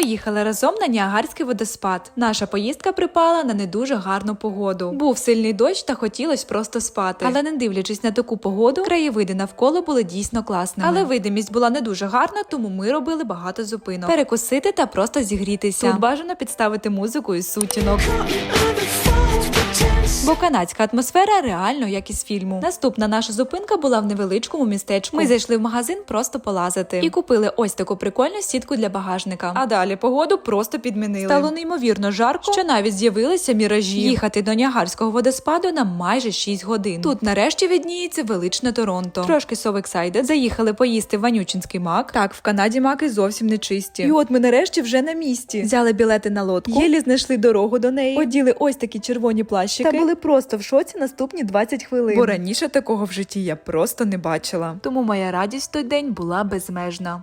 поїхали разом на Ніагарський водоспад. Наша поїздка припала на не дуже гарну погоду. Був сильний дощ та хотілось просто спати. Але не дивлячись на таку погоду, краєвиди навколо були дійсно класними. Але видимість була не дуже гарна, тому ми робили багато зупинок. Перекусити та просто зігрітися. Тут бажано підставити музику із сутінок. Бо канадська атмосфера реально як із фільму. Наступна наша зупинка була в невеличкому містечку. Ми зайшли в магазин просто полазити і купили ось таку прикольну сітку для багажника. А далі погоду просто підмінили. Стало неймовірно жарко, що навіть з'явилися міражі. Їхати до Ніагарського водоспаду на майже 6 годин. Тут нарешті відніється величне Торонто. Трошки so excited. Заїхали поїсти в Ванючинський мак. Так, в Канаді маки зовсім не чисті. І от ми нарешті вже на місці. Взяли білети на лодку. Єлі знайшли дорогу до неї. Оділи ось такі червоні плащики. Були просто в шоці наступні 20 хвилин. Бо раніше такого в житті я просто не бачила. Тому моя радість в той день була безмежна.